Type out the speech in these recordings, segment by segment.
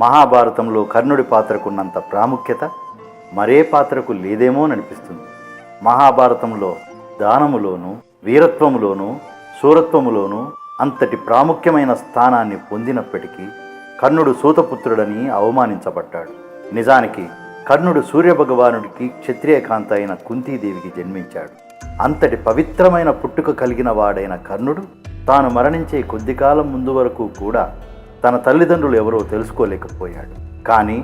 మహాభారతంలో కర్ణుడి పాత్రకున్నంత ప్రాముఖ్యత మరే పాత్రకు లేదేమో అనిపిస్తుంది. మహాభారతంలో దానములోనూ వీరత్వములోనూ శూరత్వములోనూ అంతటి ప్రాముఖ్యమైన స్థానాన్ని పొందినప్పటికీ కర్ణుడు సూతపుత్రుడని అవమానించబడ్డాడు. నిజానికి కర్ణుడు సూర్యభగవానుడికి క్షత్రియకాంత అయిన కుంతీదేవికి జన్మించాడు. అంతటి పవిత్రమైన పుట్టుక కలిగిన వాడైన కర్ణుడు తాను మరణించే కొద్ది కాలం ముందు వరకు కూడా తన తల్లిదండ్రులు ఎవరో తెలుసుకోలేకపోయాడు. కానీ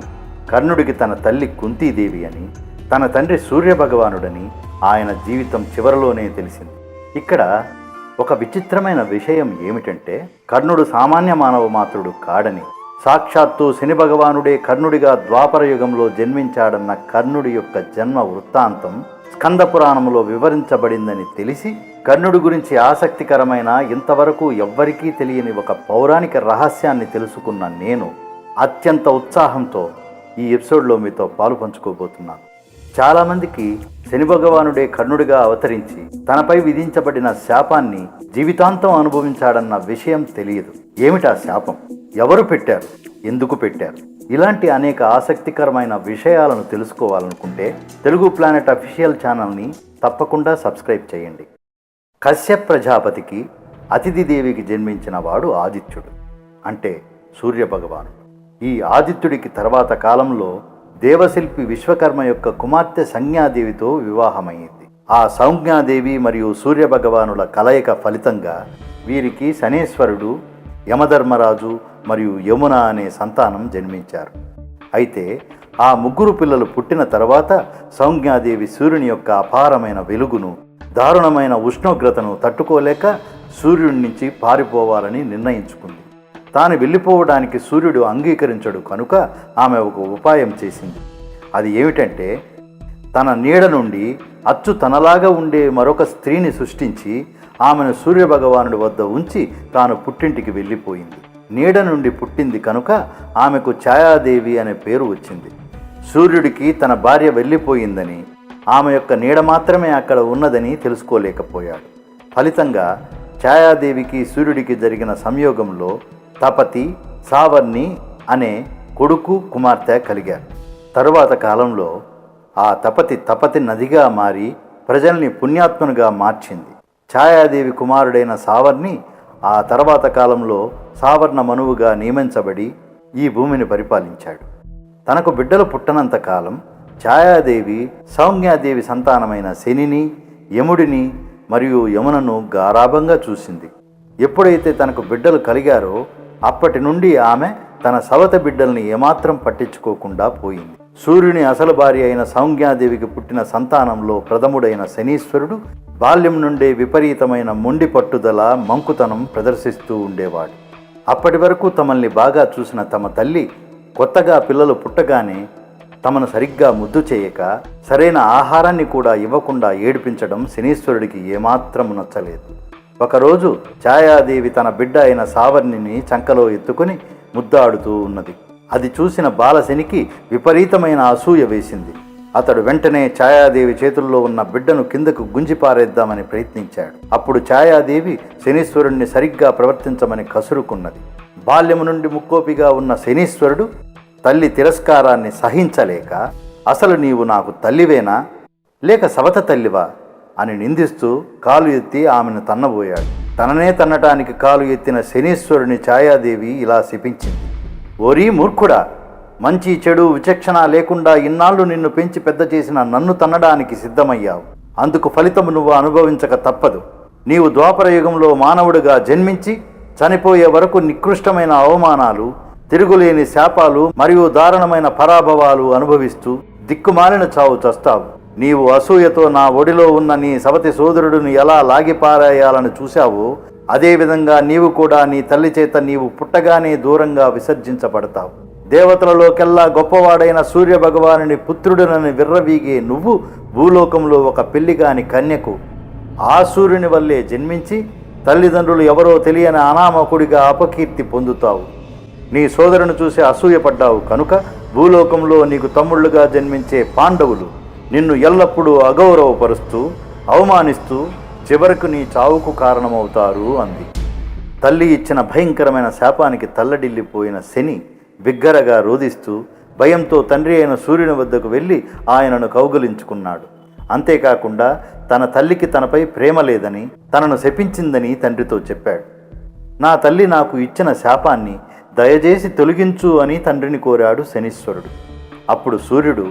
కర్ణుడికి తన తల్లి కుంతీదేవి అని తన తండ్రి సూర్యభగవానుడని ఆయన జీవితం చివరలోనే తెలిసింది. ఇక్కడ ఒక విచిత్రమైన విషయం ఏమిటంటే కర్ణుడు సామాన్య మానవ మాత్రుడు కాడని సాక్షాత్తు శని భగవానుడే కర్ణుడిగా ద్వాపర యుగంలో జన్మించాడన్న కర్ణుడి యొక్క జన్మ వృత్తాంతం స్కంద పురాణంలో వివరించబడిందని తెలిసి కర్ణుడి గురించి ఆసక్తికరమైన ఇంతవరకు ఎవ్వరికీ తెలియని ఒక పౌరాణిక రహస్యాన్ని తెలుసుకున్న నేను అత్యంత ఉత్సాహంతో ఈ ఎపిసోడ్లో మీతో పాలు పంచుకోబోతున్నాను. చాలామందికి శని భగవానుడే కర్ణుడిగా అవతరించి తనపై విధించబడిన శాపాన్ని జీవితాంతం అనుభవించాడన్న విషయం తెలియదు. ఏమిటా శాపం? ఎవరు పెట్టారు? ఎందుకు పెట్టారు? ఇలాంటి అనేక ఆసక్తికరమైన విషయాలను తెలుసుకోవాలనుకుంటే తెలుగు ప్లానెట్ అఫీషియల్ ఛానల్ని తప్పకుండా సబ్స్క్రైబ్ చేయండి. కశ్యప్ ప్రజాపతికి అతిథిదేవికి జన్మించిన వాడు ఆదిత్యుడు అంటే సూర్యభగవానుడు. ఈ ఆదిత్యుడికి తర్వాత కాలంలో దేవశిల్పి విశ్వకర్మ యొక్క కుమార్తె సంజ్ఞాదేవితో వివాహమైంది. ఆ సంజ్ఞాదేవి మరియు సూర్యభగవానుల కలయిక ఫలితంగా వీరికి శనేశ్వరుడు యమధర్మరాజు మరియు యమున అనే సంతానం జన్మించారు. అయితే ఆ ముగ్గురు పిల్లలు పుట్టిన తర్వాత సౌజ్ఞాదేవి సూర్యుని యొక్క అపారమైన వెలుగును దారుణమైన ఉష్ణోగ్రతను తట్టుకోలేక సూర్యుడి నుంచి పారిపోవాలని నిర్ణయించుకుంది. తాను వెళ్ళిపోవడానికి సూర్యుడు అంగీకరించడు కనుక ఆమె ఒక ఉపాయం చేసింది. అది ఏమిటంటే తన నీడ నుండి అచ్చు తనలాగా ఉండే మరొక స్త్రీని సృష్టించి ఆమెను సూర్యభగవానుడి వద్ద ఉంచి తాను పుట్టింటికి వెళ్ళిపోయింది. నీడ నుండి పుట్టింది కనుక ఆమెకు ఛాయాదేవి అనే పేరు వచ్చింది. సూర్యుడికి తన భార్య వెళ్ళిపోయిందని ఆమె యొక్క నీడ మాత్రమే అక్కడ ఉన్నదని తెలుసుకోలేకపోయాడు. ఫలితంగా ఛాయాదేవికి సూర్యుడికి జరిగిన సంయోగంలో తపతి సావర్ణి అనే కొడుకు కుమార్తె కలిగారు. తరువాత కాలంలో ఆ తపతి తపతి నదిగా మారి ప్రజల్ని పుణ్యాత్మనుగా మార్చింది. ఛాయాదేవి కుమారుడైన సావర్ణి ఆ తర్వాత కాలంలో సావర్ణ మనువుగా నియమించబడి ఈ భూమిని పరిపాలించాడు. తనకు బిడ్డలు పుట్టనంత కాలం ఛాయాదేవి సౌమ్యాదేవి సంతానమైన శనిని యముడిని మరియు యమునను గారాభంగా చూసింది. ఎప్పుడైతే తనకు బిడ్డలు కలిగారో అప్పటి నుండి ఆమె తన సవత బిడ్డల్ని ఏమాత్రం పట్టించుకోకుండా పోయింది. సూర్యుని అసలు భార్య అయిన సౌజ్ఞాదేవికి పుట్టిన సంతానంలో ప్రథముడైన శనీశ్వరుడు బాల్యం నుండే విపరీతమైన మొండి పట్టుదల మంకుతనం ప్రదర్శిస్తూ ఉండేవాడు. అప్పటి వరకు తమల్ని బాగా చూసిన తమ తల్లి కొత్తగా పిల్లలు పుట్టగానే తమను సరిగ్గా ముద్దు చేయక సరైన ఆహారాన్ని కూడా ఇవ్వకుండా ఏడిపించడం శనీశ్వరుడికి ఏమాత్రం నచ్చలేదు. ఒకరోజు ఛాయాదేవి తన బిడ్డ అయిన సావర్ణిని చంకలో ఎత్తుకుని ముద్దాడుతూ ఉన్నది. అది చూసిన బాలశనికి విపరీతమైన అసూయ వేసింది. అతడు వెంటనే ఛాయాదేవి చేతుల్లో ఉన్న బిడ్డను కిందకు గుంజిపారేద్దామని ప్రయత్నించాడు. అప్పుడు ఛాయాదేవి శనీశ్వరుణ్ణి సరిగ్గా ప్రవర్తించమని కసురుకున్నది. బాల్యము నుండి ముక్కోపిగా ఉన్న శనీశ్వరుడు తల్లి తిరస్కారాన్ని సహించలేక అసలు నీవు నాకు తల్లివేనా? లేక సవత తల్లివా? అని నిందిస్తూ కాలు ఎత్తి ఆమెను తన్నబోయాడు. తననే తన్నటానికి కాలు ఎత్తిన శనీశ్వరుని ఛాయాదేవి ఇలా శపించింది. ఓరీ మూర్ఖుడా! మంచి చెడు విచక్షణ లేకుండా ఇన్నాళ్ళు నిన్ను పెంచి పెద్ద చేసిన నన్ను తన్నడానికి సిద్ధమయ్యావు. అందుకు ఫలితము నువ్వు అనుభవించక తప్పదు. నీవు ద్వాపర యుగంలో మానవుడిగా జన్మించి చనిపోయే వరకు నికృష్టమైన అవమానాలు తిరుగులేని శాపాలు మరియు దారుణమైన పరాభవాలు అనుభవిస్తూ దిక్కుమాలిన చావు చస్తావు. నీవు అసూయతో నా ఒడిలో ఉన్న నీ సవతి సోదరుడిని ఎలా లాగిపారేయాలని చూశావో అదేవిధంగా నీవు కూడా నీ తల్లి చేత నీవు పుట్టగానే దూరంగా విసర్జించబడతావు. దేవతలలోకెల్లా గొప్పవాడైన సూర్య భగవానుని పుత్రుడనని విర్రవీగే నువ్వు భూలోకంలో ఒక పెళ్ళిగాని కన్యకు ఆ సూర్యుని వల్లే జన్మించి తల్లిదండ్రులు ఎవరో తెలియని అనామకుడిగా అపకీర్తి పొందుతావు. నీ సోదరుని చూసి అసూయపడ్డావు కనుక భూలోకంలో నీకు తమ్ముళ్ళుగా జన్మించే పాండవులు నిన్ను ఎల్లప్పుడూ అగౌరవపరుస్తూ అవమానిస్తూ చివరకు నీ చావుకు కారణమవుతారు అంది. తల్లి ఇచ్చిన భయంకరమైన శాపానికి తల్లడిల్లిపోయిన శని బిగ్గరగా రోదిస్తూ భయంతో తండ్రి అయిన సూర్యుని వద్దకు వెళ్ళి ఆయనను కౌగలించుకున్నాడు. అంతేకాకుండా తన తల్లికి తనపై ప్రేమ లేదని తనను శపించిందని తండ్రితో చెప్పాడు. నా తల్లి నాకు ఇచ్చిన శాపాన్ని దయచేసి తొలగించు అని తండ్రిని కోరాడు శనీశ్వరుడు. అప్పుడు సూర్యుడు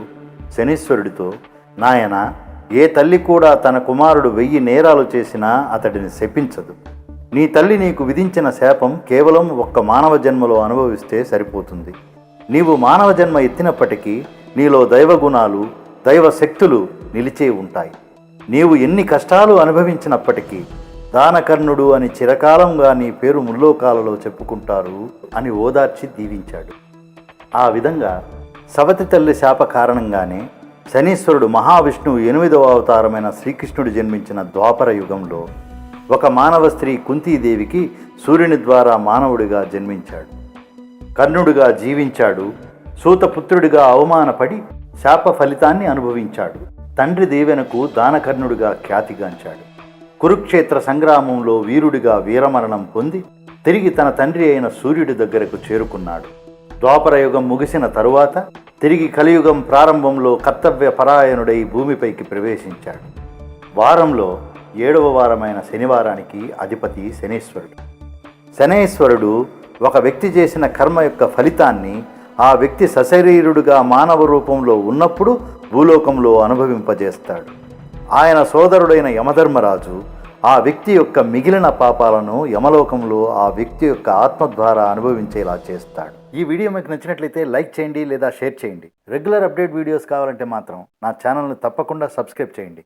శనీశ్వరుడితో నాయన ఏ తల్లి కూడా తన కుమారుడు వెయ్యి నేరాలు చేసినా అతడిని శపించదు. నీ తల్లి నీకు విధించిన శాపం కేవలం ఒక్క మానవ జన్మలో అనుభవిస్తే సరిపోతుంది. నీవు మానవ జన్మ ఎత్తినప్పటికీ నీలో దైవ గుణాలు దైవ శక్తులు నిలిచే ఉంటాయి. నీవు ఎన్ని కష్టాలు అనుభవించినప్పటికీ దానకర్ణుడు అని చిరకాలంగా నీ పేరు ముల్లోకాలలో చెప్పుకుంటారు అని ఓదార్చి దీవించాడు. ఆ విధంగా సవతి తల్లి శాప కారణంగానే శనీశ్వరుడు మహావిష్ణువు ఎనిమిదవ అవతారమైన శ్రీకృష్ణుడు జన్మించిన ద్వాపర యుగంలో ఒక మానవ స్త్రీ కుంతీదేవికి సూర్యుని ద్వారా మానవుడిగా జన్మించాడు. కర్ణుడిగా జీవించాడు. సూతపుత్రుడిగా అవమానపడి శాప ఫలితాన్ని అనుభవించాడు. తండ్రి దేవెనకు దానకర్ణుడిగా ఖ్యాతిగాంచాడు. కురుక్షేత్ర సంగ్రామంలో వీరుడిగా వీరమరణం పొంది తిరిగి తన తండ్రి అయిన సూర్యుడి దగ్గరకు చేరుకున్నాడు. ద్వాపరయుగం ముగిసిన తరువాత తిరిగి కలియుగం ప్రారంభంలో కర్తవ్య పరాయణుడై భూమిపైకి ప్రవేశించాడు. వారంలో ఏడవ వారమైన శనివారానికి అధిపతి శనీశ్వరుడు. శనేశ్వరుడు ఒక వ్యక్తి చేసిన కర్మ యొక్క ఫలితాన్ని ఆ వ్యక్తి సశరీరుడుగా మానవ రూపంలో ఉన్నప్పుడు భూలోకంలో అనుభవింపజేస్తాడు. ఆయన సోదరుడైన యమధర్మరాజు ఆ వ్యక్తి యొక్క మిగిలిన పాపాలను యమలోకంలో ఆ వ్యక్తి యొక్క ఆత్మ ద్వారా అనుభవించేలా చేస్తాడు. ఈ వీడియో మీకు నచ్చినట్లయితే లైక్ చేయండి లేదా షేర్ చేయండి. రెగ్యులర్ అప్డేట్ వీడియోస్ కావాలంటే మాత్రం నా ఛానల్ని తప్పకుండా సబ్స్క్రైబ్ చేయండి.